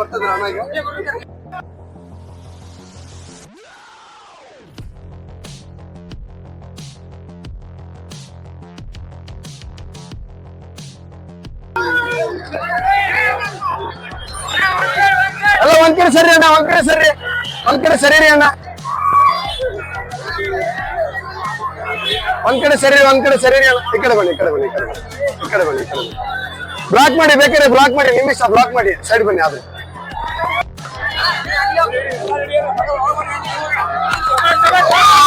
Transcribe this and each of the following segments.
ಬರ್ತದ್ರ ಹಣ ಈಗ ಅಲ್ಲ, ಒಂದ್ ಕಡೆ ಸರಿ ಅಣ್ಣ, ಒಂದ್ ಕಡೆ ಸರಿ. ಒಂದ್ ಕಡೆ ಸರಿ ರೀ ಅಣ್ಣ. ಒಂದ್ ಕಡೆ ಸರಿ, ಒಂದ್ ಕಡೆ ಸರಿ ಅಣ್ಣ. ಈ ಕಡೆ ಬನ್ನಿ, ಈ ಕಡೆ ಬನ್ನಿ, ಈ ಕಡೆ ಬನ್ನಿ, ಈ ಕಡೆ ಬನ್ನಿ ಬ್ಲಾಕ್ ಮಾಡಿ, ಬೇಕಾದ್ರೆ ಬ್ಲಾಕ್ ಮಾಡಿ ನಿಮಿಷ ಬ್ಲಾಕ್ ಮಾಡಿ ಸೈಡ್ ಬನ್ನಿ ಆದ್ರೆ. 别了，别了，别了，别了，别了，了，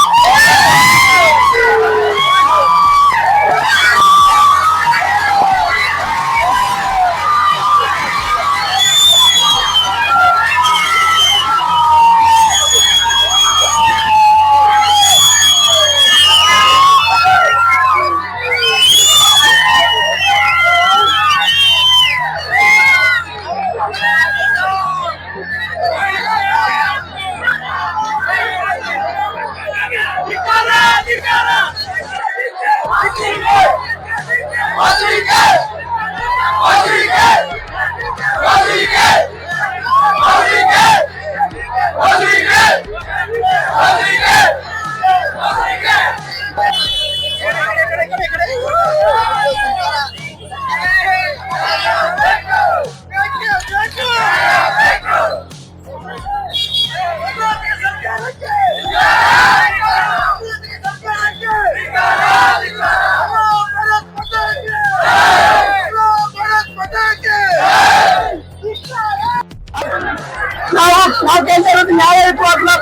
ನಾವು ನಾವು ಕೇಳ್ತಾ ಇರೋದು ನಾವು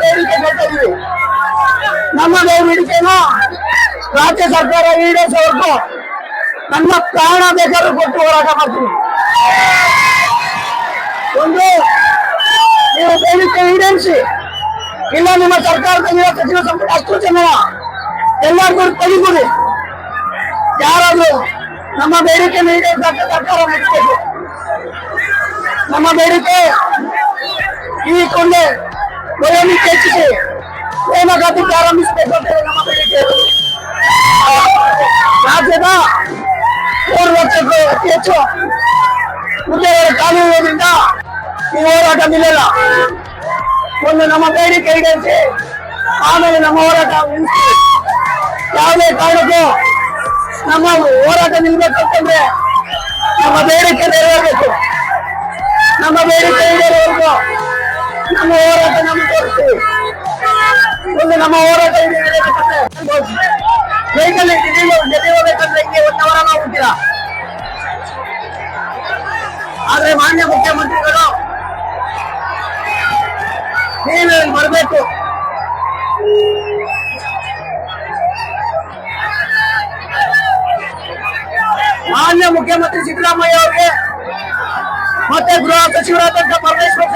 ಬೇಡಿಕೆ ಕೇಳ್ತಾ ಇದೀವಿ. ನಮ್ಮ ಬೇಡಿಕೆನ ರಾಜ್ಯ ಸರ್ಕಾರ ಈಡೇರಿಸೋವರೆಗೂ ನಮ್ಮ ಪ್ರಾಣ ಬೇಕಾದ್ರೂ ಕೊಟ್ಟು ಹೋರಾಟ ಮಾಡ್ತೀವಿ. ಒಂದು ನೀವು ಬೇಡಿಕೆ ಈಡೇರಿಸಿ. ಇಲ್ಲ ನಿಮ್ಮ ಸರ್ಕಾರದಲ್ಲಿರೋ ಸಚಿವ ಸಂಪುಟ, ಅಷ್ಟು ಜನ ಎಲ್ಲರಿಗೂ ತೆಗಿಬಿಡಿ ಯಾರಾದ್ರೂ ನಮ್ಮ ಬೇಡಿಕೆ ಈಡೇರಿಸಕ್ಕೆ ಸರ್ಕಾರ ನಡೆಸಬೇಕು ನಮ್ಮ ಬೇಡಿಕೆ ಈ ಕೊಂಡೆ ವಯೋಮಿತಿ ಹೆಚ್ಚಿಸಿ. ನೇಮಕಾತಿ ಪ್ರಾರಂಭಿಸಬೇಕು ಅಂತ ನಮ್ಮ ಬೇಡಿಕೆ. ರಾಜ್ಯದ ಮೂರು ಲಕ್ಷಕ್ಕೂ ಅತಿ ಹೆಚ್ಚು ಹುದ್ದೆಗಳ ಖಾಲಿ ಈ ಹೋರಾಟ ನಿಲ್ಲಲ್ಲ. ಒಂದು ನಮ್ಮ ಬೇಡಿಕೆ ಈಡೇರಿಸಿ ಆಮೇಲೆ ನಮ್ಮ ಹೋರಾಟ ಯಾವುದೇ ಕಾರಣಕ್ಕೂ ನಮ್ಮ ಹೋರಾಟ ನಿಲ್ಲಬೇಕಂತಂದ್ರೆ ನಮ್ಮ ಬೇಡಿಕೆ ನೆರವೇರಬೇಕು. ನಮ್ಮ ಬೇಡಿಕೆ ಈಡೇರುವವರೆಗೂ ನಮ್ಮ ಹೋರಾಟ ನಮ್ಮ ತೋರಿಸ್ತೀವಿ ಒಂದು ನಮ್ಮ ಹೋರಾಟ ಈಡೇರಬೇಕಂದ್ರೆ ವೆಹಿಕಲ್ ಡೆಲ್ಲಿ ಹೋಗ್ಬೇಕಂದ್ರೆ ಹಿಂಗೆ ಒತ್ತವರ ಹೋಗ್ತೀರಾ ಆದ್ರೆ ಮಾನ್ಯ ಮುಖ್ಯಮಂತ್ರಿಗಳು, ನೀವೇ ಬರಬೇಕು. ಮಾನ್ಯ ಮುಖ್ಯಮಂತ್ರಿ ಸಿದ್ದರಾಮಯ್ಯ ಅವರಿಗೆ, ಮತ್ತೆ ಗೃಹ ಸಚಿವರಾದಂತಹ ಪರಮೇಶ್ವರ್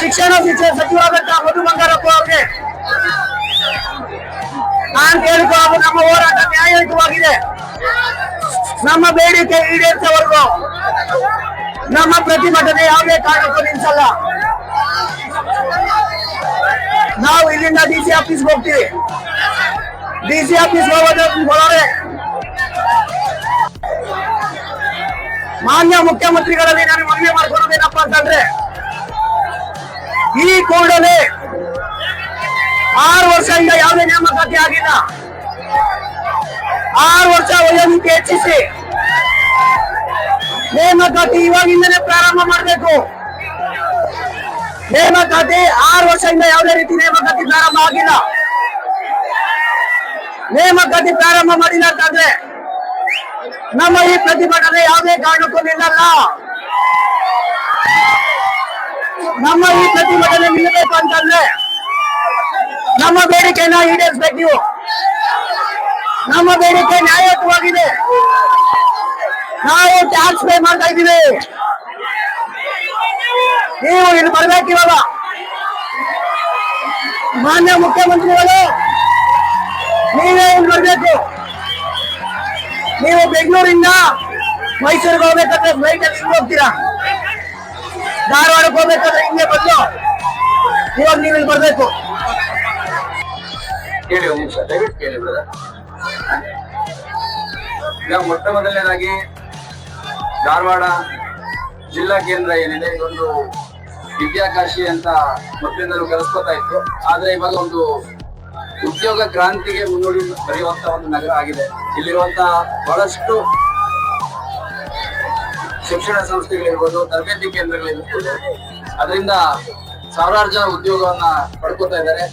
ಶಿಕ್ಷಣ ಶಿಕ್ಷಣ ಸಚಿವರಾದಂತ ಮಧು ಬಂಗಾರಪ್ಪ ಅವ್ರಿಗೆ. ನಾನ್ ಕೇಳಿಕೊಳ್ಳೋದು ನಮ್ಮ ಹೋರಾಟ ನ್ಯಾಯಯುತವಾಗಿದೆ. ನಮ್ಮ ಬೇಡಿಕೆ ಈಡೇರ್ತವರೆಗೂ ನಮ್ಮ ಪ್ರತಿಭಟನೆ ಯಾವುದೇ ಕಾರಣಕ್ಕೂ ನಿಲ್ಲಿಸಲ್ಲ ನಾವು ಇಲ್ಲಿಂದ ಡಿ ಸಿ ಆಫೀಸ್ಗೆ ಹೋಗ್ತೀವಿ. ಡಿ ಸಿ ಆಫೀಸ್ ಹೋಗೋದು ಮಾನ್ಯ ಮುಖ್ಯಮಂತ್ರಿಗಳಲ್ಲಿ ನಾನು ಮನವಿ ಮಾಡ್ಕೊಳ್ಳೋದೇನಪ್ಪ ಅಂತಂದ್ರೆ ಈ ಕೂಡಲೇ ಆರು ವರ್ಷದಿಂದ ಯಾವುದೇ ನೇಮಕಾತಿ ಆಗಿಲ್ಲ. ಆರು ವರ್ಷ ವಯೋಮಿತಿ ಹೆಚ್ಚಿಸಿ ನೇಮಕಾತಿ ಇವಾಗಿಂದಲೇ ಪ್ರಾರಂಭ ಮಾಡಬೇಕು. ನೇಮಕಾತಿ ಆರು ವರ್ಷದಿಂದ ಯಾವುದೇ ರೀತಿ ನೇಮಕಾತಿ ಪ್ರಾರಂಭ ಆಗಿಲ್ಲ. ನೇಮಕಾತಿ ಪ್ರಾರಂಭ ಮಾಡಿಲ್ಲ ಅಂತಂದ್ರೆ ನಮ್ಮ ಈ ಪ್ರತಿಭಟನೆ ಯಾವುದೇ ಕಾರಣಕ್ಕೂ ನಿಲ್ಲಲ್ಲ. ನಮ್ಮ ಈ ಪ್ರತಿಭಟನೆ ನಿಲ್ಲಬೇಕು ಅಂತಂದ್ರೆ ನಮ್ಮ ಬೇಡಿಕೆನ ಈಡೇರಿಸ್ಬೇಕು ನೀವು. ನಮ್ಮ ಬೇಡಿಕೆ ನ್ಯಾಯಯುತವಾಗಿದೆ. ನಾವು ಟ್ಯಾಕ್ಸ್ ಪೇ ಮಾಡ್ತಾ ಇದ್ದೀವಿ. ನೀವು ಇಲ್ಲಿ ಬರ್ಬೇಕಿವಾಗ ಮಾನ್ಯ ಮುಖ್ಯಮಂತ್ರಿಗಳು, ನೀವೇ ಇಲ್ಲಿ ಬರ್ಬೇಕು. ನೀವು ಬೆಂಗಳೂರಿಂದ ಮೈಸೂರಿಗೆ ಹೋಗ್ಬೇಕಂದ್ರೆ ಫ್ಲೈಟ್ ಅಲ್ಲಿ ಹಿಂಗ್ ಹೋಗ್ತೀರಾ? ಧಾರವಾಡಕ್ಕೆ ಹೋಗ್ಬೇಕಾದ್ರೆ ಹಿಂಗೆ ಬಂದು ಇವಾಗ ನೀವು ಇಲ್ಲಿ ಬರ್ಬೇಕು. ಕೇಳಿ ಮೊಟ್ಟ ಮೊದಲನೇದಾಗಿ ಧಾರವಾಡ ಜಿಲ್ಲಾ ಕೇಂದ್ರ ಏನಿದೆ, ಇದೊಂದು ವಿದ್ಯಾಕಾಶಿ ಅಂತ ಮೊದಲಿಂದಲೂ ಕಲಿಸ್ಕೊತಾ ಇತ್ತು. ಆದ್ರೆ ಇವಾಗ ಒಂದು ಉದ್ಯೋಗ ಕ್ರಾಂತಿಗೆ ಮುನ್ನುಡಿ ಬರೆಯುವಂತ ಒಂದು ನಗರ ಆಗಿದೆ. ಇಲ್ಲಿರುವಂತಹ ಬಹಳಷ್ಟು ಶಿಕ್ಷಣ ಸಂಸ್ಥೆಗಳಿರ್ಬೋದು ತರಬೇತಿ ಕೇಂದ್ರಗಳಿರ್ಬೋದು ಅದರಿಂದ ಸಾವಿರಾರು ಜನ ಉದ್ಯೋಗವನ್ನ ಪಡ್ಕೋತಾ ಇದ್ದಾರೆ.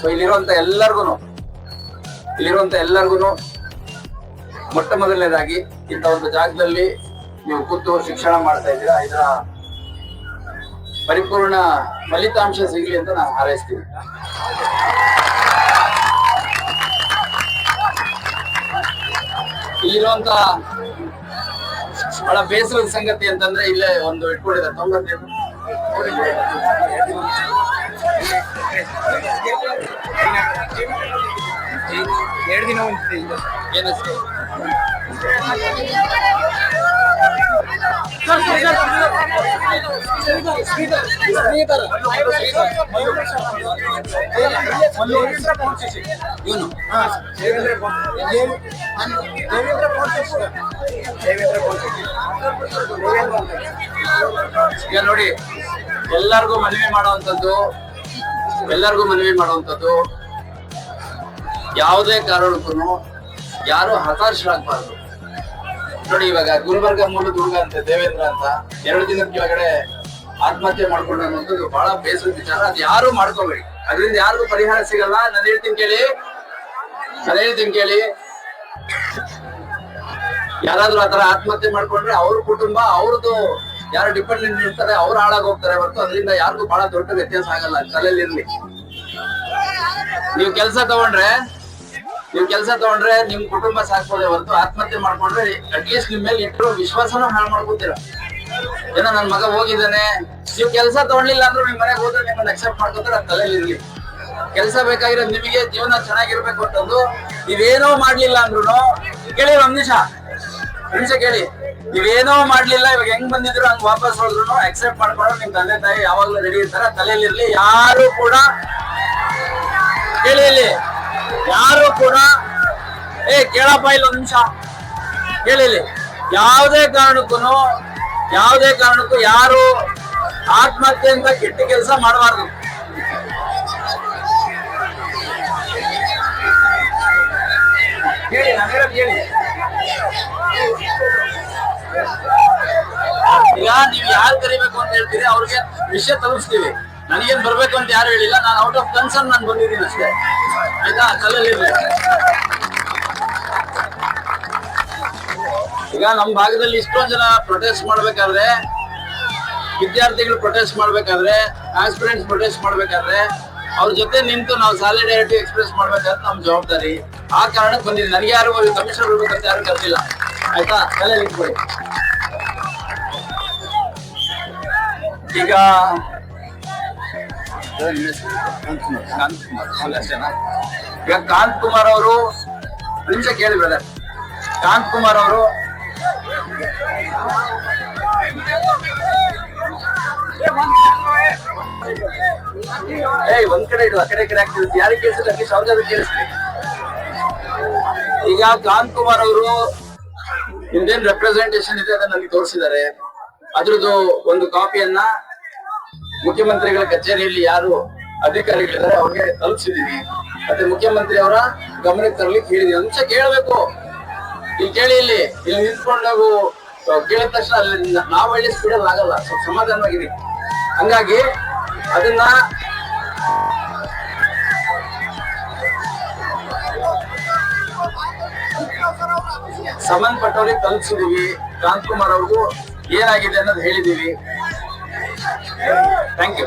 ಸೊ ಇಲ್ಲಿರುವಂತ ಎಲ್ಲರಿಗೂ ಇಲ್ಲಿರುವಂತ ಎಲ್ಲರಿಗೂ ಮೊಟ್ಟ ಮೊದಲನೇದಾಗಿ ಇಂಥ ಒಂದು ಜಾಗದಲ್ಲಿ ನೀವು ಕೂತು ಶಿಕ್ಷಣ ಮಾಡ್ತಾ ಇದ್ದೀರಾ, ಇದರ ಪರಿಪೂರ್ಣ ಫಲಿತಾಂಶ ಸಿಗಲಿ ಅಂತ ನಾನು ಹಾರೈಸ್ತೀನಿ. ಇಲ್ಲಿರುವಂತ ಬಹಳ ಬೇಸರದ ಸಂಗತಿ ಅಂತಂದ್ರೆ ಇಲ್ಲೇ ಒಂದು ಇಟ್ಕೊಂಡಿದ್ದಾರೆ. ತೊಂಬತ್ತೇಳು. ಎರಡು ದಿನ ಏನಷ್ಟೇ? ಈಗ ನೋಡಿ ಎಲ್ಲರಿಗೂ ಮನವಿ ಮಾಡುವಂತದ್ದು ಎಲ್ಲರಿಗೂ ಮನವಿ ಮಾಡುವಂತದ್ದು ಯಾವುದೇ ಕಾರಣಕ್ಕೂ ಯಾರು ಹತಾಶರಾಗಬಾರ್ದು. ನೋಡಿ, ಇವಾಗ ಗುಲ್ಬರ್ಗ ಮೂಲ ದುರ್ಗ ಅಂತ, ದೇವೇಂದ್ರ ಅಂತ ಎರಡು ದಿನದ ಕೆಳಗಡೆ ಆತ್ಮಹತ್ಯೆ ಮಾಡ್ಕೊಂಡು ಅನ್ನೋದು ಬಹಳ ಬೇಸರ ವಿಚಾರ. ಅದು ಯಾರು ಮಾಡ್ಕೋಬೇಡಿ. ಅದರಿಂದ ಯಾರಿಗೂ ಪರಿಹಾರ ಸಿಗಲ್ಲ. ನಾನು ಹೇಳ್ತೀನಿ ಕೇಳಿ. ನಾನು ಹೇಳ್ತೀನಿ ಕೇಳಿ. ಯಾರಾದ್ರೂ ಆತರ ಆತ್ಮಹತ್ಯೆ ಮಾಡ್ಕೊಂಡ್ರೆ ಅವ್ರ ಕುಟುಂಬ, ಅವ್ರದ್ದು ಯಾರು ಡಿಪೆಂಡೆಂಟ್ ಇರ್ತಾರೆ, ಅವ್ರು ಹಾಳಾಗೋಗ್ತಾರೆ ಹೊರತು. ಅದರಿಂದ ಯಾರಿಗೂ ಬಹಳ ದೊಡ್ಡ ವ್ಯತ್ಯಾಸ ಆಗಲ್ಲ. ತಲೆಯಲ್ಲಿ ನೀವು ಕೆಲಸ ತಗೊಂಡ್ರೆ ನೀವು ಕೆಲಸ ತಗೊಂಡ್ರೆ ನಿಮ್ ಕುಟುಂಬ ಸಾಕ್ಬೋದೇ ಹೊರತು ಆತ್ಮಹತ್ಯೆ ಮಾಡ್ಕೊಂಡ್ರೆ ಅಟ್ಲೀಸ್ಟ್ ನಿಮ್ ಮೇಲೆ ಇಟ್ಟರು ವಿಶ್ವಾಸನೂ ಹಾಳು ಮಾಡ್ಕೊತೀರ. ಏನೋ ನನ್ ಮಗ ಹೋಗಿದ್ದಾನೆ, ನೀವು ಕೆಲಸ ತಗೊಂಡಿಲ್ಲ ಅಂದ್ರೂ ನಿಮ್ ಮನೆಗೆ ಹೋದ್ರೆ ನಿಮ್ಮನ್ನ ಅಕ್ಸೆಪ್ಟ್ ಮಾಡ್ಕೋತಾರೆ ತಲೆಯಲ್ಲಿ ಇರ್ಲಿ. ಕೆಲಸ ಬೇಕಾಗಿರೋದು ನಿಮಗೆ, ಜೀವನ ಚೆನ್ನಾಗಿರ್ಬೇಕು ಅಂತಂದು ನೀವೇನೋ ಮಾಡ್ಲಿಲ್ಲ ಅಂದ್ರೂ ಕೇಳಿ ಒಂದ್ ನಿಮಿಷ ನಿಮಿಷ ಕೇಳಿ. ನೀವೇನೋ ಮಾಡ್ಲಿಲ್ಲ, ಇವಾಗ ಹೆಂಗ್ ಬಂದಿದ್ರು, ಹಂಗ್ ವಾಪಸ್ ಹೋದ್ರು ಅಕ್ಸೆಪ್ಟ್ ಮಾಡ್ಕೊಂಡು ನಿಮ್ ತಂದೆ ತಾಯಿ ಯಾವಾಗ್ಲೂ ರೆಡಿ ಇರ್ತಾರ ತಲೆಯಲ್ಲಿ ಇರ್ಲಿ. ಯಾರು ಕೂಡ ಕೇಳಿ ಇಲ್ಲಿ. ಯಾರು ಕೂಡ ಏ, ಕೇಳಪ್ಪ, ಇಲ್ಲ ಒಂದ್ ನಿಮಿಷ. ಕೇಳಿಲಿ ಯಾವುದೇ ಕಾರಣಕ್ಕೂ ಯಾವುದೇ ಕಾರಣಕ್ಕೂ ಯಾರು ಆತ್ಮಹತ್ಯೆಯಿಂದ ಕೆಟ್ಟ ಕೆಲಸ ಮಾಡಬಾರ್ದು. ಈಗ ನೀವ್ ಯಾರು ಕರಿಬೇಕು ಅಂತ ಹೇಳ್ತೀರಿ, ಅವ್ರಿಗೆ ವಿಷಯ ತಲುಪಿಸ್ತೀವಿ. ನನಗೇನ್ ಬರ್ಬೇಕು ಅಂತ ಯಾರು ಹೇಳಿಲ್ಲ, ನಾನು ಔಟ್ ಆಫ್ ಕನ್ಸರ್ನ್ ನಾನು ಬಂದಿದ್ದೀನಿ ಅಷ್ಟೇ. ಈಗ ನಮ್ಮ ಭಾಗದಲ್ಲಿ ಇಷ್ಟೊಂದ್ ಜನ ಪ್ರೊಟೆಸ್ಟ್ ಮಾಡ್ಬೇಕಾದ್ರೆ ವಿದ್ಯಾರ್ಥಿಗಳು ಪ್ರೊಟೆಸ್ಟ್ ಮಾಡ್ಬೇಕಾದ್ರೆ ಆಸ್ಪಿರೆಂಟ್ಸ್ ಪ್ರೊಟೆಸ್ಟ್ ಮಾಡ್ಬೇಕಾದ್ರೆ ಅವ್ರ ಜೊತೆ ನಿಂತು ನಾವು ಸಾಲಿಡಾರಿಟಿ ಎಕ್ಸ್ಪ್ರೆಸ್ ಮಾಡ್ಬೇಕಾದ್ರೆ ನಮ್ ಜವಾಬ್ದಾರಿ. ಆ ಕಾರಣಕ್ಕೆ ಬಂದಿದ್ದೀನಿ. ನನಗೆ ಯಾರು ಕಮಿಷನರ್ ಬರ್ಬೇಕಂತ ಯಾರು ಕರ್ತಿಲ್ಲ ಆಯ್ತಾ? ತಲೆ ನಿಂತ್ಕೊಳ್ಳಿ ಈಗ ಕಾಂತ್ ಕುಮಾರ್ ಅಷ್ಟೇನಾ? ಈಗ ಕಾಂತ್ ಕುಮಾರ್ ಅವರು, ನಿಮಿಷ ಕೇಳಿ ಬ್ರದರ್ ಕಾಂತ್ ಕುಮಾರ್ ಅವರು, ಏಯ್, ಒಂದ್ ಕಡೆ ಇಡು, ಆ ಕಡೆ ಕಡೆ ಆಗ್ತಿರುತ್ತೆ ಯಾರಿಗೆ ಕೇಳಿಸಿದ್ರೆ ಅಟ್ಲೀಸ್ಟ್ ಅವ್ರಿಗಾದ್ರು ಈಗ ಕಾಂತ್ ಕುಮಾರ್ ಅವರು, ನಿಮ್ದೇನ್ ರೆಪ್ರೆಸೆಂಟೇಶನ್ ಇದೆ ಅದನ್ನ ನನಗೆ ತೋರಿಸಿದ್ದಾರೆ. ಅದ್ರದ್ದು ಒಂದು ಕಾಪಿಯನ್ನ ಮುಖ್ಯಮಂತ್ರಿಗಳ ಕಚೇರಿಯಲ್ಲಿ ಯಾರು ಅಧಿಕಾರಿಗಳಿದ್ದಾರೆ ಅವ್ರಿಗೆ ತಲುಪಿಸಿದೀವಿ. ಮತ್ತೆ ಮುಖ್ಯಮಂತ್ರಿ ಅವರ ಗಮನಕ್ಕೆ ತರಲಿಕ್ಕೆ ಹೇಳಿದೆ ಅಂಶ ಕೇಳಬೇಕು ಇಲ್ಲಿ ಕೇಳಿ ಇಲ್ಲಿ ಇಲ್ಲಿ ನಿಂತ್ಕೊಂಡು ನಾವು ಕೇಳಿದ ತಕ್ಷಣ ಅಲ್ಲಿ ನಾವು ಹೇಳಿ ಸ್ಪೀಡಲ್ಲಿ ಆಗಲ್ಲ ಸ್ವಲ್ಪ ಸಮಾಧಾನವಾಗಿದೆ ಹಂಗಾಗಿ ಅದನ್ನ ಸಂಬಂಧಪಟ್ಟವ್ರಿಗೆ ತಲುಪಿಸಿದೀವಿ ಕಾಂತ್ ಕುಮಾರ್ ಅವ್ರಿಗೂ ಏನಾಗಿದೆ ಅನ್ನೋದು ಹೇಳಿದೀವಿ ಥ್ಯಾಂಕ್ ಯು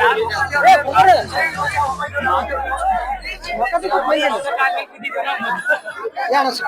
ಯಾರು ಬರ್ತಾರೆ ಬರ್ರಿ ಅಲ್ಲಿ ಬರಕ್ಕೆ Yeah, that's a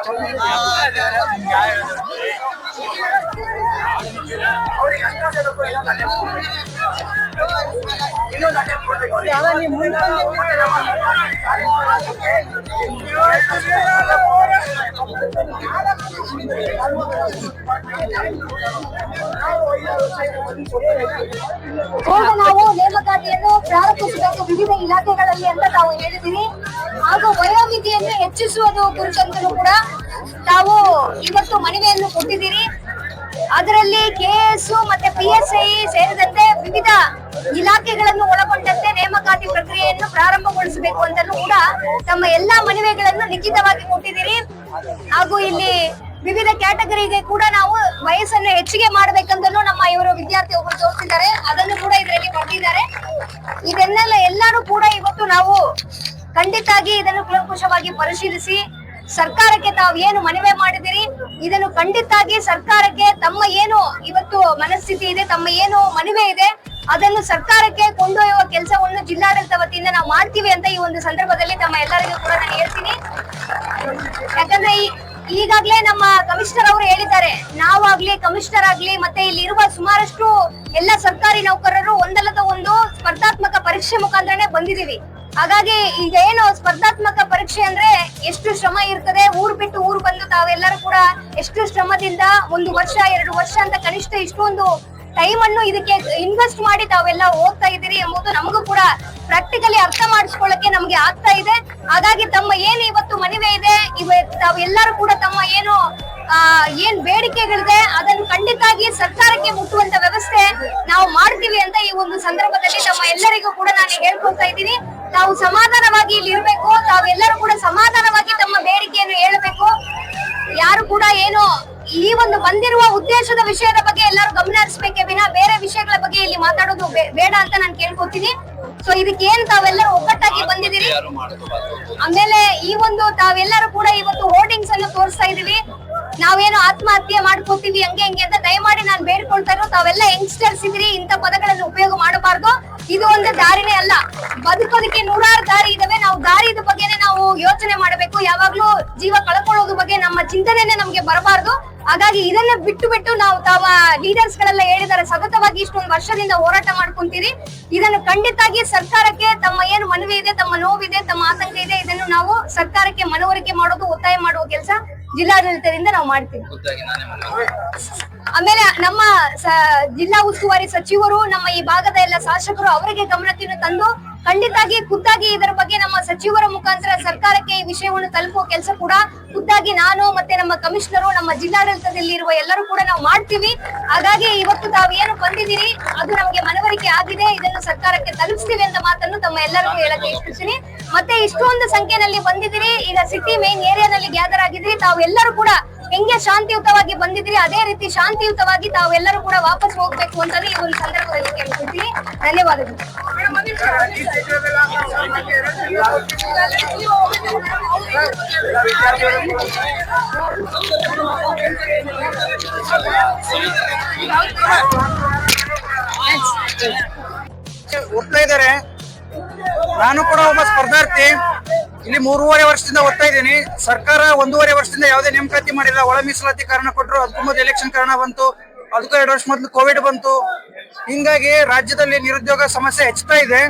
ನಾವು ನೇಮಕಾತಿಯನ್ನು ಪ್ರಾರಂಭಿಸಬೇಕು ವಿವಿಧ ಇಲಾಖೆಗಳಲ್ಲಿ ಅಂತ ತಾವು ಹೇಳಿದಿರಿ ಹಾಗೂ ವಯೋಮಿತಿಯನ್ನು ಹೆಚ್ಚಿಸುವುದು ಕುರಿತಂತಲೂ ಕೂಡ ತಾವು ಇವತ್ತು ಮನವಿಯನ್ನು ಕೊಟ್ಟಿದ್ದೀರಿ. ಅದರಲ್ಲಿ ಮತ್ತೆ ಪಿ ಎಸ್ ಐ ಸೇರಿದಂತೆ ವಿವಿಧ ಇಲಾಖೆಗಳನ್ನು ಒಳಗೊಂಡಂತೆ ನೇಮಕಾತಿ ಪ್ರಕ್ರಿಯೆಯನ್ನು ಪ್ರಾರಂಭಗೊಳಿಸಬೇಕು ಅಂತಲೂ ಕೂಡ ತಮ್ಮ ಎಲ್ಲಾ ಮನವಿಗಳನ್ನು ಲಿಖಿತವಾಗಿ ಕೊಟ್ಟಿದ್ದೀರಿ. ಹಾಗೂ ಇಲ್ಲಿ ವಿವಿಧ ಕ್ಯಾಟಗರಿಗೆ ಕೂಡ ನಾವು ವಯಸ್ಸನ್ನು ಹೆಚ್ಚಿಗೆ ಮಾಡ್ಬೇಕಂತಲೂ ನಮ್ಮ ಇವರು ವಿದ್ಯಾರ್ಥಿ ಒಬ್ಬರು ತೋರಿಸಿದ್ದಾರೆ. ಅದನ್ನು ಕೂಡ ಇದರಲ್ಲಿ ಕೊಟ್ಟಿದ್ದಾರೆ. ಇದನ್ನೆಲ್ಲ ಎಲ್ಲರೂ ಕೂಡ ಇವತ್ತು ನಾವು ಖಂಡಿತಾಗಿ ಇದನ್ನು ಕುಲಕುಶವಾಗಿ ಪರಿಶೀಲಿಸಿ ಸರ್ಕಾರಕ್ಕೆ ತಾವು ಏನು ಮನವಿ ಮಾಡಿದಿರಿ? ಇದನ್ನು ಖಂಡಿತಾಗಿ ಸರ್ಕಾರಕ್ಕೆ ತಮ್ಮ ಏನು ಇವತ್ತು ಮನಸ್ಥಿತಿ ಇದೆ, ತಮ್ಮ ಏನು ಮನವಿ ಇದೆ, ಅದನ್ನು ಸರ್ಕಾರಕ್ಕೆ ಕೊಂಡೊಯ್ಯುವ ಕೆಲಸವನ್ನು ಜಿಲ್ಲಾಡಳಿತ ವತಿಯಿಂದ ನಾವು ಮಾಡ್ತೀವಿ ಅಂತ ಈ ಒಂದು ಸಂದರ್ಭದಲ್ಲಿ ತಮ್ಮ ಎಲ್ಲರಿಗೂ ಕೂಡ ನಾನು ಹೇಳ್ತೀನಿ. ಯಾಕಂದ್ರೆ ಈಗಾಗ್ಲೇ ನಮ್ಮ ಕಮಿಷನರ್ ಅವರು ಹೇಳಿದ್ದಾರೆ, ನಾವಾಗ್ಲಿ ಕಮಿಷನರ್ ಆಗ್ಲಿ ಮತ್ತೆ ಇಲ್ಲಿ ಇರುವ ಸುಮಾರಷ್ಟು ಎಲ್ಲ ಸರ್ಕಾರಿ ನೌಕರರು ಒಂದಲ್ಲದ ಒಂದು ಸ್ಪರ್ಧಾತ್ಮಕ ಪರೀಕ್ಷೆ ಮುಖಾಂತರನೇ ಬಂದಿದೀವಿ ಹಾಗಾಗಿ ಈಗ ಏನು ಸ್ಪರ್ಧಾತ್ಮಕ ಪರೀಕ್ಷೆ ಅಂದ್ರೆ ಎಷ್ಟು ಶ್ರಮ ಇರ್ತದೆ? ಊರು ಬಿಟ್ಟು ಊರು ಬಂದು ತಾವೆಲ್ಲರೂ ಕೂಡ ಎಷ್ಟು ಶ್ರಮದಿಂದ ಒಂದು ವರ್ಷ, ಎರಡು ವರ್ಷ ಅಂತ ಕನಿಷ್ಠ ಇಷ್ಟೊಂದು ಟೈಮ್ ಅನ್ನು ಇದಕ್ಕೆ ಇನ್ವೆಸ್ಟ್ ಮಾಡಿ ತಾವೆಲ್ಲ ಹೋಗ್ತಾ ಇದ್ದೀರಿ ಎಂಬುದು ನಮಗೂ ಕೂಡ ಪ್ರಾಕ್ಟಿಕಲಿ ಅರ್ಥ ಮಾಡಿಸ್ಕೊಳ್ಳಕ್ಕೆ ನಮ್ಗೆ ಆಗ್ತಾ ಇದೆ. ಹಾಗಾಗಿ ತಮ್ಮ ಏನು ಇವತ್ತು ಮನವಿ ಇದೆ, ಇವ ತಾವೆಲ್ಲರೂ ಕೂಡ ತಮ್ಮ ಏನು ಏನ್ ಬೇಡಿಕೆಗಳಿದೆ, ಅದನ್ನು ಖಂಡಿತಾಗಿ ಸರ್ಕಾರಕ್ಕೆ ಮುಟ್ಟುವಂತ ವ್ಯವಸ್ಥೆ ನಾವು ಮಾಡ್ತೀವಿ ಅಂತ ಈ ಒಂದು ಸಂದರ್ಭದಲ್ಲಿ ತಮ್ಮ ಎಲ್ಲರಿಗೂ ಕೂಡ ನಾನು ಹೇಳ್ಕೊಳ್ತಾ ಇದ್ದೀನಿ. ತಾವು ಸಮಾಧಾನವಾಗಿ ಇಲ್ಲಿ ಇರಬೇಕು ತಾವೆಲ್ಲರೂ ಕೂಡ ಸಮಾಧಾನವಾಗಿ ತಮ್ಮ ಬೇಡಿಕೆಯನ್ನು ಹೇಳಬೇಕು. ಯಾರು ಕೂಡ ಏನು ಈ ಒಂದು ಬಂದಿರುವ ಉದ್ದೇಶದ ವಿಷಯದ ಬಗ್ಗೆ ಎಲ್ಲರೂ ಗಮನ ಹರಿಸಬೇಕೆ ವಿನ ಬೇರೆ ವಿಷಯಗಳ ಬಗ್ಗೆ ಇಲ್ಲಿ ಮಾತಾಡೋದು ಬೇಡ ಅಂತ ನಾನು ಕೇಳ್ಕೊತೀನಿ. ಸೊ ಇದಕ್ಕೆ ಏನ್ ತಾವೆಲ್ಲರೂ ಒಗ್ಗಟ್ಟಾಗಿ ಬಂದಿದ್ದೀರಿ? ಆಮೇಲೆ ಈ ಒಂದು ತಾವೆಲ್ಲರೂ ಕೂಡ ಇವತ್ತು ಹೋರ್ಡಿಂಗ್ಸ್ ಅನ್ನು ತೋರಿಸ್ತಾ ಇದೀವಿ ನಾವೇನು ಆತ್ಮಹತ್ಯೆ ಮಾಡ್ಕೋತೀವಿ ಹಂಗೆ ಹಂಗೆ ಅಂತ ದಯಮಾಡಿ ನಾನು ಬೇಡ್ಕೊಳ್ತಾ ಇರೋ ತಾವೆಲ್ಲ ಯಂಗ್ಸ್ಟರ್ಸ್ ಇದ್ರಿ ಇಂಥ ಪದಗಳನ್ನು ಉಪಯೋಗ ಮಾಡಬಾರ್ದು. ಇದು ಒಂದು ದಾರಿನೇ ಅಲ್ಲ. ಬದುಕೋದಕ್ಕೆ ನೂರಾರು ದಾರಿ ಇದಾವೆ. ನಾವು ದಾರಿದ ಬಗ್ಗೆನೇ ನಾವು ಯೋಚನೆ ಮಾಡಬೇಕು. ಯಾವಾಗ್ಲೂ ಜೀವ ಕಳ್ಕೊಳ್ಳೋದು ಬಗ್ಗೆ ನಮ್ಮ ಚಿಂತನೆನೆ ನಮ್ಗೆ ಬರಬಾರ್ದು. ಹಾಗಾಗಿ ಇದನ್ನ ಬಿಟ್ಟು ಬಿಟ್ಟು ನಾವು ತಾವ ಲೀಡರ್ಸ್ ಗಳೆಲ್ಲ ಹೇಳಿದ್ದಾರೆ ಸತತವಾಗಿ ಇಷ್ಟೊಂದು ವರ್ಷದಿಂದ ಹೋರಾಟ ಮಾಡ್ಕೊಂತೀರಿ. ಇದನ್ನು ಖಂಡಿತಾಗಿ ಸರ್ಕಾರಕ್ಕೆ ತಮ್ಮ ಏನು ಮನವಿ ಇದೆ, ತಮ್ಮ ನೋವಿದೆ, ತಮ್ಮ ಆತಂಕ ಇದೆ, ಇದನ್ನು ನಾವು ಸರ್ಕಾರಕ್ಕೆ ಮನವರಿಕೆ ಮಾಡೋದು, ಒತ್ತಾಯ ಮಾಡುವ ಕೆಲಸ. ಜಿಲ್ಲಾಡಳಿತದಿಂದ ನಾವು ಮಾಡ್ತೀವಿ. ಆಮೇಲೆ ನಮ್ಮ ಜಿಲ್ಲಾ ಉಸ್ತುವಾರಿ ಸಚಿವರು ನಮ್ಮ ಈ ಭಾಗದ ಎಲ್ಲ ಶಾಸಕರು ಅವರಿಗೆ ಗಮನತೆಯನ್ನು ತಂದು ಖಂಡಿತಾಗಿ ಖುದ್ದಾಗಿ ಇದರ ಬಗ್ಗೆ ನಮ್ಮ ಸಚಿವರ ಮುಖಾಂತರ ಸರ್ಕಾರಕ್ಕೆ ಈ ವಿಷಯವನ್ನು ತಲುಪುವ ಕೆಲಸ ಕೂಡ ಖುದ್ದಾಗಿ ನಾನು ಮತ್ತೆ ನಮ್ಮ ಕಮಿಷನರು, ನಮ್ಮ ಜಿಲ್ಲಾಡಳಿತದಲ್ಲಿ ಇರುವ ಎಲ್ಲರೂ ಕೂಡ ನಾವು ಮಾಡ್ತೀವಿ. ಹಾಗಾಗಿ ಇವತ್ತು ತಾವು ಏನು ಬಂದಿದ್ದೀರಿ, ಅದು ನಮಗೆ ಮನವರಿಕೆ ಆಗಿದೆ. ಇದನ್ನು ಸರ್ಕಾರಕ್ಕೆ ತಲುಪಿಸ್ತೀವಿ ಅಂತ ಮಾತನ್ನು ತಮ್ಮ ಎಲ್ಲರಿಗೂ ಹೇಳಕ್ಕೆ ಇಷ್ಟಿಸ್ತೀನಿ ಮತ್ತೆ ಇಷ್ಟೊಂದು ಸಂಖ್ಯೆಯಲ್ಲಿ ಬಂದಿದ್ದೀರಿ. ಈಗ ಸಿಟಿ ಮೇನ್ ಏರಿಯಾನಲ್ಲಿ ಗ್ಯಾದರ್ ಆಗಿದ್ರಿ ತಾವೆಲ್ಲರೂ ಕೂಡ ಹೆಂಗೆ ಶಾಂತಿಯುತವಾಗಿ ಬಂದಿದ್ರಿ ಅದೇ ರೀತಿ ಶಾಂತಿಯುತವಾಗಿ ತಾವೆಲ್ಲರೂ ಕೂಡ ವಾಪಸ್ ಹೋಗ್ಬೇಕು ಅಂತಾನೆ ಈ ಒಂದು ಸಂದರ್ಭದಲ್ಲಿ ಕೇಳ್ಕೊಳ್ತೀನಿ. ಧನ್ಯವಾದಗಳು. ಓದ್ತಾ ಇದ್ದಾರೆ. ನಾನು ಕೂಡ ಒಬ್ಬ ಸ್ಪರ್ಧಾರ್ಥಿ. ಇಲ್ಲಿ ಮೂರುವರೆ ವರ್ಷದಿಂದ ಓದ್ತಾ ಇದ್ದೀನಿ. ಸರ್ಕಾರ ಒಂದೂವರೆ ವರ್ಷದಿಂದ ಯಾವುದೇ ನೇಮಕಾತಿ ಮಾಡಿಲ್ಲ. ಒಳ ಮೀಸಲಾತಿ ಕಾರಣ ಕೊಟ್ಟರು ಅದಕ್ಕೂ ಮೊದಲು ಎಲೆಕ್ಷನ್ ಕಾರಣ ಬಂತು. ಅದಕ್ಕೂ ಎರಡು ವರ್ಷ ಮೊದಲು ಕೋವಿಡ್ ಬಂತು. ಹಿಂಗಾಗಿ ರಾಜ್ಯದಲ್ಲಿ ನಿರುದ್ಯೋಗ ಸಮಸ್ಯೆ ಹೆಚ್ಚುತ್ತಾ ಇದೆ.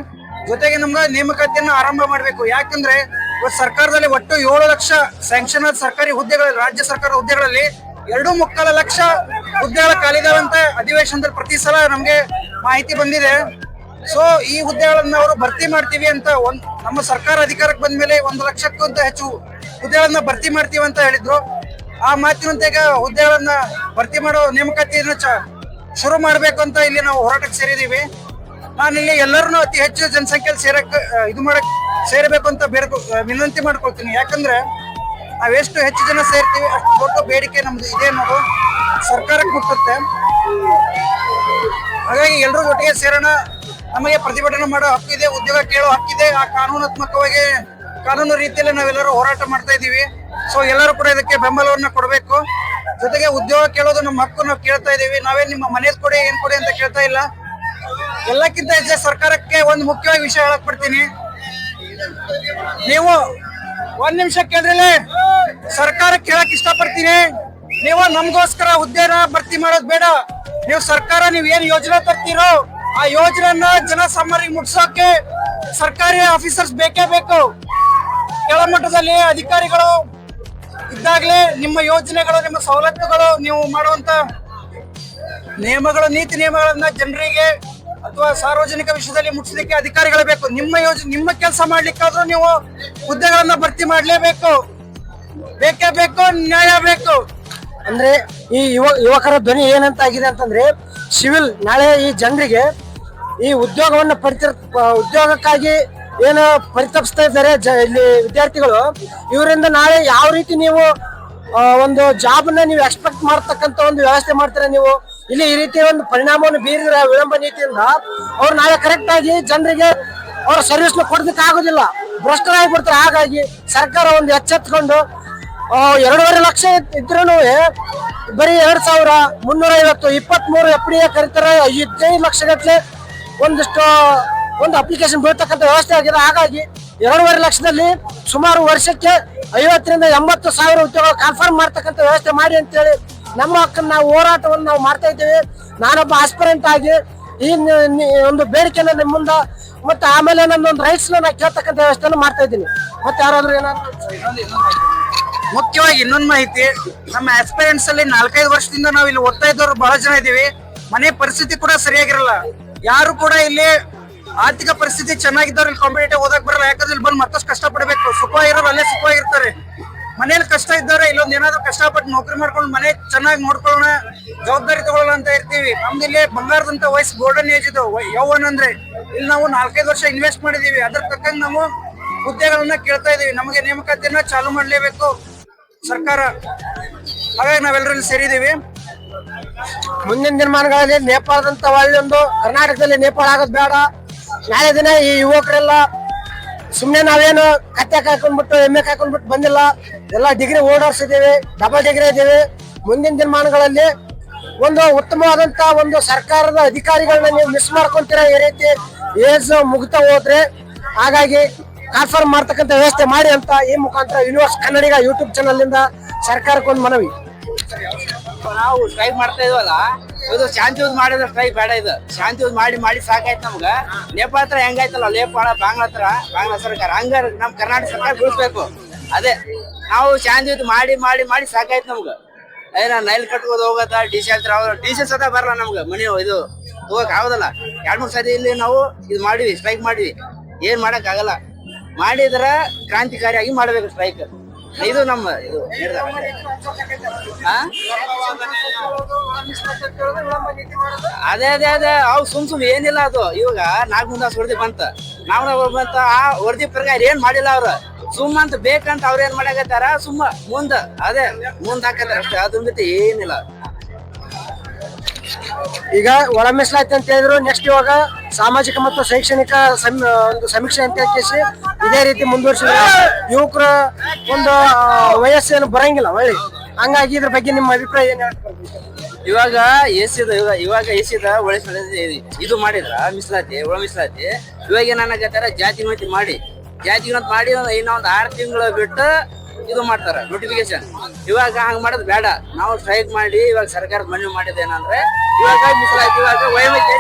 ಜೊತೆಗೆ ನಮ್ಗೆ ನೇಮಕಾತಿಯನ್ನು ಆರಂಭ ಮಾಡಬೇಕು. ಯಾಕಂದ್ರೆ ಇವತ್ತು ಸರ್ಕಾರದಲ್ಲಿ ಒಟ್ಟು ಏಳು ಲಕ್ಷ ಸ್ಯಾಂಕ್ಷನ್ ಸರ್ಕಾರಿ ಹುದ್ದೆಗಳಲ್ಲಿ, ರಾಜ್ಯ ಸರ್ಕಾರ ಹುದ್ದೆಗಳಲ್ಲಿ ಎರಡು ಮುಕ್ಕಾಲ ಲಕ್ಷ ಹುದ್ದೆಗಳ ಖಾಲಿದಾವೆ ಅಧಿವೇಶನದಲ್ಲಿ ಪ್ರತಿ ಸಲ ನಮ್ಗೆ ಮಾಹಿತಿ ಬಂದಿದೆ. ಸೊ ಈ ಹುದ್ದೆಗಳನ್ನ ಅವರು ಭರ್ತಿ ಮಾಡ್ತೀವಿ ಅಂತ ಒಂದ್ ನಮ್ಮ ಸರ್ಕಾರ ಅಧಿಕಾರಕ್ಕೆ ಬಂದ ಮೇಲೆ ಒಂದು ಲಕ್ಷಕ್ಕಿಂತ ಹೆಚ್ಚು ಹುದ್ದೆಗಳನ್ನ ಭರ್ತಿ ಮಾಡ್ತೀವಿ ಅಂತ ಹೇಳಿದ್ರು. ಆ ಮಾತಿನಂತೆ ಈಗ ಹುದ್ದೆಗಳನ್ನ ಭರ್ತಿ ಮಾಡೋ ನೇಮಕಾತಿಯನ್ನು ಶುರು ಮಾಡ್ಬೇಕು ಅಂತ ಇಲ್ಲಿ ನಾವು ಹೋರಾಟಕ್ಕೆ ಸೇರಿದೀವಿ. ನಾನು ಇಲ್ಲಿ ಎಲ್ಲರನ್ನೂ ಅತಿ ಹೆಚ್ಚು ಜನಸಂಖ್ಯೆಯಲ್ಲಿ ಸೇರಕ್ ಇದು ಮಾಡಕ್ ಸೇರಬೇಕು ಅಂತ ಬೇರೆ ವಿನಂತಿ ಮಾಡ್ಕೊಳ್ತೀನಿ. ಯಾಕಂದ್ರೆ ನಾವೆಷ್ಟು ಹೆಚ್ಚು ಜನ ಸೇರ್ತೀವಿ ಅಷ್ಟು ದೊಡ್ಡ ಬೇಡಿಕೆ ನಮ್ದು ಇದೆ ಅನ್ನೋದು ಸರ್ಕಾರಕ್ಕೆ ಮುಟ್ಟುತ್ತೆ. ಹಾಗಾಗಿ ಎಲ್ಲರೂ ಒಟ್ಟಿಗೆ ಸೇರೋಣ. ನಮಗೆ ಪ್ರತಿಭಟನೆ ಮಾಡೋ ಹಕ್ಕಿದೆ ಉದ್ಯೋಗ ಕೇಳೋ ಹಕ್ಕಿದೆ ಆ ಕಾನೂನಾತ್ಮಕವಾಗಿ ಕಾನೂನು ರೀತಿಯಲ್ಲಿ ನಾವೆಲ್ಲರೂ ಹೋರಾಟ ಮಾಡ್ತಾ ಇದ್ದೀವಿ. ಸೊ ಎಲ್ಲರೂ ಕೂಡ ಇದಕ್ಕೆ ಬೆಂಬಲವನ್ನು ಕೊಡಬೇಕು. ಜೊತೆಗೆ ಉದ್ಯೋಗ ಕೇಳೋದು ನಮ್ಮ ಹಕ್ಕು ನಾವು ಕೇಳ್ತಾ ಇದ್ದೀವಿ. ನಾವೇನು ನಿಮ್ಮ ಮನೇದ್ ಕೊಡಿ, ಏನ್ ಕೊಡಿ ಅಂತ ಕೇಳ್ತಾ ಇಲ್ಲ. ಎಲ್ಲಕ್ಕಿಂತ ಹೆಚ್ಚು ಸರ್ಕಾರಕ್ಕೆ ಒಂದು ಮುಖ್ಯವಾಗಿ ವಿಷಯ ಹೇಳಕ್ ಪಡ್ತೀನಿ ನೀವು ಒಂದ್ ನಿಮಿಷ ಕೇಳ್ರಿ ಸರ್ಕಾರಕ್ಕೆ ಹೇಳಕ್ ಇಷ್ಟಪಡ್ತೀನಿ. ನೀವು ನಮ್ಗೋಸ್ಕರ ಉದ್ಯೋಗ ಭರ್ತಿ ಮಾಡೋದು ಬೇಡ. ನೀವು ಸರ್ಕಾರ, ನೀವ್ ಏನ್ ಯೋಜನೆ ತರ್ತೀರೋ ಆ ಯೋಜನೆಯನ್ನ ಜನಸಾಮಾನ್ಯರಿಗೆ ಮುಟ್ಸೋಕೆ ಸರ್ಕಾರಿ ಆಫೀಸರ್ಸ್ ಬೇಕೇ ಬೇಕು. ಕೆಳಮಟ್ಟದಲ್ಲಿ ಅಧಿಕಾರಿಗಳು ಇದ್ದಾಗಲೇ ನಿಮ್ಮ ಯೋಜನೆಗಳು, ನಿಮ್ಮ ಸವಲತ್ತುಗಳು, ನೀವು ಮಾಡುವಂತ ನಿಯಮಗಳು, ನೀತಿ ನಿಯಮಗಳನ್ನ ಜನರಿಗೆ ಅಥವಾ ಸಾರ್ವಜನಿಕ ವಿಷಯದಲ್ಲಿ ಮುಟ್ಸಲಿಕ್ಕೆ ಅಧಿಕಾರಿಗಳು ಬೇಕು. ನಿಮ್ಮ ಯೋಜನೆ, ನಿಮ್ಮ ಕೆಲಸ ಮಾಡ್ಲಿಕ್ಕಾದ್ರೂ ನೀವು ಹುದ್ದೆಗಳನ್ನ ಭರ್ತಿ ಮಾಡಲೇಬೇಕು. ಬೇಕೇ ಬೇಕು, ನ್ಯಾಯ ಬೇಕು. ಅಂದ್ರೆ ಈ ಯುವ, ಯುವಕರ ಧ್ವನಿ ಏನಂತ ಆಗಿದೆ ಅಂತಂದ್ರೆ, ಸಿವಿಲ್ ನಾಳೆ ಈ ಜನರಿಗೆ ಈ ಉದ್ಯೋಗವನ್ನು ಪರಿತ ಉದ್ಯೋಗಕ್ಕಾಗಿ ಏನು ಪರಿತಪಿಸ್ತಾ ಇದ್ದಾರೆ ಇಲ್ಲಿ ವಿದ್ಯಾರ್ಥಿಗಳು. ಇವರಿಂದ ನಾಳೆ ಯಾವ ರೀತಿ ನೀವು ಒಂದು ಜಾಬ್ನ ನೀವು ಎಕ್ಸ್ಪೆಕ್ಟ್ ಮಾಡ್ತಕ್ಕಂಥ ಒಂದು ವ್ಯವಸ್ಥೆ ಮಾಡ್ತೀರಾ ನೀವು? ಇಲ್ಲಿ ಈ ರೀತಿ ಒಂದು ಪರಿಣಾಮವನ್ನು ಬೀರಿದ್ರೆ ವಿಳಂಬ ನೀತಿಯಿಂದ ಅವ್ರು ನಾಳೆ ಕರೆಕ್ಟ್ ಆಗಿ ಜನರಿಗೆ ಅವ್ರ ಸರ್ವಿಸ್ನ ಕೊಡೋದಕ್ಕೆ ಆಗೋದಿಲ್ಲ. ಭ್ರಷ್ಟರಾಗಿ ಬಿಡ್ತಾರೆ. ಹಾಗಾಗಿ ಸರ್ಕಾರ ಒಂದು ಎಚ್ಚೆತ್ಕೊಂಡು ಎರಡೂವರೆ ಲಕ್ಷ ಇದ್ರೂ ಬರೀ ಎರಡ್ ಸಾವಿರ ಮುನ್ನೂರ ಐವತ್ತು ಇಪ್ಪತ್ತ್ ಮೂರು ಎಫ್ ಡಿ ಎ ಕರೀತಾರೆ. ಹದಿನೈದು ಲಕ್ಷ ಗಟ್ಟಲೆ ಒಂದಿಷ್ಟು, ಒಂದು ಅಪ್ಲಿಕೇಶನ್ ಬೀಳ್ತಕ್ಕಂಥ ವ್ಯವಸ್ಥೆ ಆಗಿದೆ. ಹಾಗಾಗಿ ಎರಡೂವರೆ ಲಕ್ಷದಲ್ಲಿ ಸುಮಾರು ವರ್ಷಕ್ಕೆ ಐವತ್ತರಿಂದ ಎಂಬತ್ತು ಸಾವಿರ ಉದ್ಯೋಗ ಕನ್ಫರ್ಮ್ ಮಾಡ್ತಕ್ಕಂಥ ವ್ಯವಸ್ಥೆ ಮಾಡಿ ಅಂತೇಳಿ ನಮ್ಮ ಹಕ್ಕನ್ನು ನಾವು ಹೋರಾಟವನ್ನು ನಾವು ಮಾಡ್ತಾ ಇದ್ದೇವೆ. ನಾನೊಬ್ಬ ಆಸ್ಪಿರೆಂಟ್ ಆಗಿ ಈ ಒಂದು ಬೇಡಿಕೆನ ನಿಮ್ಮ ಮುಂದೆ ಮತ್ತೆ ಆಮೇಲೆ ನನ್ನ ಒಂದು ರೈಟ್ಸ್ ನಾನು ಕೇಳ್ತಕ್ಕಂಥ ವ್ಯವಸ್ಥೆಯನ್ನು ಮಾಡ್ತಾ ಇದ್ದೀನಿ. ಮತ್ತೆ ಯಾರಾದ್ರೂ ಏನಾದ್ರು ಮುಖ್ಯವಾಗಿ ಇನ್ನೊಂದು ಮಾಹಿತಿ, ನಮ್ಮ ಆಸ್ಪಿರೆಂಟ್ಸ್ ಅಲ್ಲಿ ನಾಲ್ಕೈದು ವರ್ಷದಿಂದ ನಾವು ಇಲ್ಲಿ ಓದ್ತಾ ಇದ್ದವ್ರು ಬಹಳ ಜನ ಇದ್ದೀವಿ. ಮನೆ ಪರಿಸ್ಥಿತಿ ಕೂಡ ಸರಿಯಾಗಿರಲ್ಲ. ಯಾರು ಕೂಡ ಇಲ್ಲಿ ಆರ್ಥಿಕ ಪರಿಸ್ಥಿತಿ ಚೆನ್ನಾಗಿದ್ದವ್ರು ಇಲ್ಲಿ ಕಾಂಪಿಟೇಟಿವ್ ಓದಕ್ ಬರಲ್ಲ. ಯಾಕಂದ್ರೆ ಇಲ್ಲಿ ಬಂದು ಮತ್ತಷ್ಟು ಕಷ್ಟ ಪಡಬೇಕು ಸುಖ ಇರೋರು ಅಲ್ಲೇ ಸುಖವಾಗಿರ್ತಾರೆ ಮನೇಲಿ ಕಷ್ಟ ಇದ್ದಾರೆ ಇಲ್ಲೊಂದು ಏನಾದ್ರು ಕಷ್ಟಪಟ್ಟು ನೌಕರಿ ಮಾಡ್ಕೊಂಡು ಮನೆ ಚೆನ್ನಾಗಿ ನೋಡ್ಕೊಳ್ಳೋಣ, ಜವಾಬ್ದಾರಿ ತಗೊಳ್ಳೋಣ ಅಂತ ಇರ್ತೀವಿ. ನಮ್ದು ಇಲ್ಲಿ ಬಂಗಾರದಂತ ವಯಸ್ಸು ಗೋಲ್ಡನ್ ಏಜ್ ಇದು. ಯೌವನ್ ಅಂದ್ರೆ ಇಲ್ಲಿ ನಾವು ನಾಲ್ಕೈದು ವರ್ಷ ಇನ್ವೆಸ್ಟ್ ಮಾಡಿದೀವಿ. ಅದ್ರ ತಕ್ಕಂಗೆ ನಾವು ಹುದ್ದೆಗಳನ್ನ ಕೇಳ್ತಾ ಇದೀವಿ. ನಮಗೆ ನೇಮಕಾತಿಯನ್ನ ಚಾಲು ಮಾಡಲೇಬೇಕು ಸರ್ಕಾರ. ಹಾಗಾಗಿ ನಾವೆಲ್ಲರಲ್ಲಿ ಸೇರಿದ್ದೀವಿ ಮುಂದಿನ ದಿನಮಾನಗಳಲ್ಲಿ ನೇಪಾಳದಂತ ಒಳ್ಳೊಂದು ಕರ್ನಾಟಕದಲ್ಲಿ ನೇಪಾಳ ಆಗೋದು ಬೇಡ. ನಾಳೆ ದಿನ ಈ ಯುವಕರೆಲ್ಲ ಸುಮ್ಮನೆ ನಾವೇನು ಕತ್ತೆ ಕಾಯ್ಕೊಂಡ್ಬಿಟ್ಟು, ಎಮ್ಮೆ ಕಾಯ್ಕೊಂಡ್ಬಿಟ್ಟು ಬಂದಿಲ್ಲ. ಎಲ್ಲ ಡಿಗ್ರಿ ಓಡಾಡ್ಸಿದ್ದೀವಿ ಡಬಲ್ ಡಿಗ್ರಿ ಇದ್ದೀವಿ ಮುಂದಿನ ದಿನಮಾನಗಳಲ್ಲಿ ಒಂದು ಉತ್ತಮವಾದಂತ ಒಂದು ಸರ್ಕಾರದ ಅಧಿಕಾರಿಗಳನ್ನ ನೀವು ಮಿಸ್ ಮಾಡ್ಕೊಂತೀರ ಈ ರೀತಿ ಏಜ್ ಮುಗ್ತಾ ಹೋದ್ರೆ, ಹಾಗಾಗಿ ಕನ್ಫರ್ಮ್ ಮಾಡ್ತಕ್ಕಂಥ ವ್ಯವಸ್ಥೆ ಮಾಡಿ ಅಂತ ಈ ಮುಖಾಂತರ ಯೂನಿವರ್ಸ್ ಕನ್ನಡಿಗ ಯೂಟ್ಯೂಬ್ ಚಾನಲ್ ಇಂದ ಸರ್ಕಾರಕ್ಕೆ ಒಂದು ಮನವಿ. ನಾವು ಸ್ಟ್ರೈಕ್ ಮಾಡ್ತಾ ಇದ್ವಲ್ಲ, ಇದು ಶಾಂತಿಯುತ ಮಾಡಿದ್ರೆ ಸ್ಟ್ರೈಕ್ ಬೇಡ ಇದು. ಶಾಂತಿಯುತ ಮಾಡಿ ಮಾಡಿ ಸಾಕಾಯ್ತು ನಮ್ಗೆ. ನೇಪಾಳ ಹತ್ರ ಹೆಂಗಾಯ್ತಲ್ಲ ನೇಪಾಳ ಬಾಂಗ್ಲಾ ಹತ್ರ? ಬಾಂಗ್ಲಾ ಸರ್ಕಾರ. ಹಂಗ ನಮ್ ಕರ್ನಾಟಕ ಸರ್ಕಾರ ಬಿಡಿಸ್ಬೇಕು ಅದೇ, ನಾವು ಶಾಂತಿಯುತ ಮಾಡಿ ಮಾಡಿ ಮಾಡಿ ಸಾಕಾಯ್ತು ನಮ್ಗ. ಏನ, ನೈಲ್ ಕಟ್ಕೋದು ಹೋಗೋದ ಡೀಸೆಲ್ ಡೀಸೆಲ್ ಸದಾ ಬರಲ್ಲ ನಮ್ಗೆ. ಮನೆ ಇದು ಹೋಗಕ್ ಆಗೋದಲ್ಲ. ಎರಡ್ ಮೂರ್ ಸರಿ ಇಲ್ಲಿ ನಾವು ಇದು ಮಾಡಿವಿ ಸ್ಟ್ರೈಕ್ ಮಾಡಿವಿ ಏನ್ ಮಾಡಕ್ ಆಗಲ್ಲ. ಮಾಡಿದ್ರ ಕ್ರಾಂತಿಕಾರಿಯಾಗಿ ಮಾಡ್ಬೇಕು ಸ್ಟ್ರೈಕ್ ಇದು ನಮ್ಮ ಇದು? ಅದೇ ಅದೇ ಅದೇ. ಅವ್ ಸುಮ್ ಸುಮ್ ಏನಿಲ್ಲ ಅದು. ಇವಾಗ ನಾಲ್ಕು ಮುಂದ ವರದಿ ಬಂತ. ನಾವು ಬಂತ. ಆ ವರದಿ ಪ್ರಕಾರ ಏನ್ ಮಾಡಿಲ್ಲ ಅವ್ರ. ಸುಮ್ ಅಂತ ಬೇಕಂತ ಅವ್ರ ಏನ್ ಮಾಡಾಕತ್ತಾರ ಸುಮ್ಮ ಮುಂದ. ಅದೇ, ಮುಂದ್ ಹಾಕತ್ತಾರ ಅಷ್ಟೇ. ಅದ್ರ ಏನಿಲ್ಲ. ಈಗ ಒಳ ಅಂತ ಹೇಳಿದ್ರು. ನೆಕ್ಸ್ಟ್ ಇವಾಗ ಸಾಮಾಜಿಕ ಮತ್ತು ಶೈಕ್ಷಣಿಕ ಒಂದು ಸಮೀಕ್ಷೆ ಅಂತ ಕೇಸಿ ಇದೇ ರೀತಿ ಮುಂದುವರಿಸಿದ್ರೆ ಯುವಕರ ಒಂದು ವಯಸ್ಸೇನು ಬರಂಗಿಲ್ಲ, ಒಳ್ಳೆ. ಹಂಗಾಗಿ ಇದ್ರ ಬಗ್ಗೆ ನಿಮ್ಮ ಅಭಿಪ್ರಾಯ ಏನ್ ಇವಾಗ ಎಸಿದ ಇವಾಗ ಎಸಿದ ಒಳ ಇದು. ಮಾಡಿದ್ರ? ಮೀಸಲಾತಿ, ಒಳ ಮೀಸಲಾತಿ? ಇವಾಗ ಏನಾಗತ್ತಾರ ಜಾತಿ ಮಾತಿ ಮಾಡಿ. ಜಾತಿ ಮಾಡಿ ಇನ್ನೊಂದು ಆರ್ ತಿಂಗಳು ಬಿಟ್ಟು ಇದು ಮಾಡ್ತಾರೆ ನೋಟಿಫಿಕೇಶನ್ ಇವಾಗ ಹಂಗ್ ಮಾಡೋದು ಬೇಡ. ನಾವು ಸ್ಟ್ರೈಕ್ ಮಾಡಿ, ಇವಾಗ ಸರ್ಕಾರ ಮನವಿ ಮಾಡಿದ ಏನಂದ್ರೆ ಇವಾಗ ಮಿಸ್ಲಾಯ್ತು ಇವಾಗ ವೈವಿಧ್ಯ